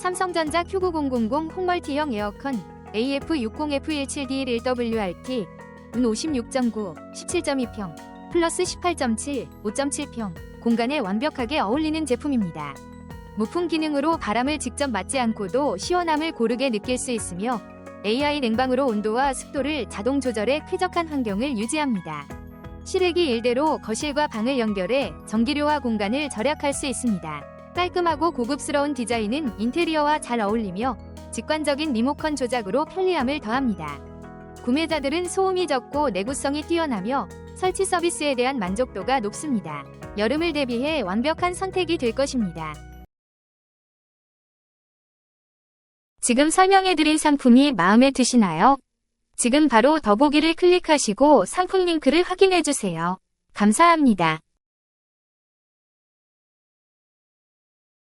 삼성전자 Q9000 홍멀티형 에어컨 AF60F17D1WRT 운 56.9, 17.2평, 플러스 18.7, 5.7평 공간에 완벽하게 어울리는 제품입니다. 무풍 기능으로 바람을 직접 맞지 않고도 시원함을 고르게 느낄 수 있으며 AI 냉방으로 온도와 습도를 자동 조절해 쾌적한 환경을 유지합니다. 실외기 일대로 거실과 방을 연결해 전기료와 공간을 절약할 수 있습니다. 깔끔하고 고급스러운 디자인은 인테리어와 잘 어울리며 직관적인 리모컨 조작으로 편리함을 더합니다. 구매자들은 소음이 적고 내구성이 뛰어나며 설치 서비스에 대한 만족도가 높습니다. 여름을 대비해 완벽한 선택이 될 것입니다. 지금 설명해드린 상품이 마음에 드시나요? 지금 바로 더보기를 클릭하시고 상품 링크를 확인해주세요. 감사합니다.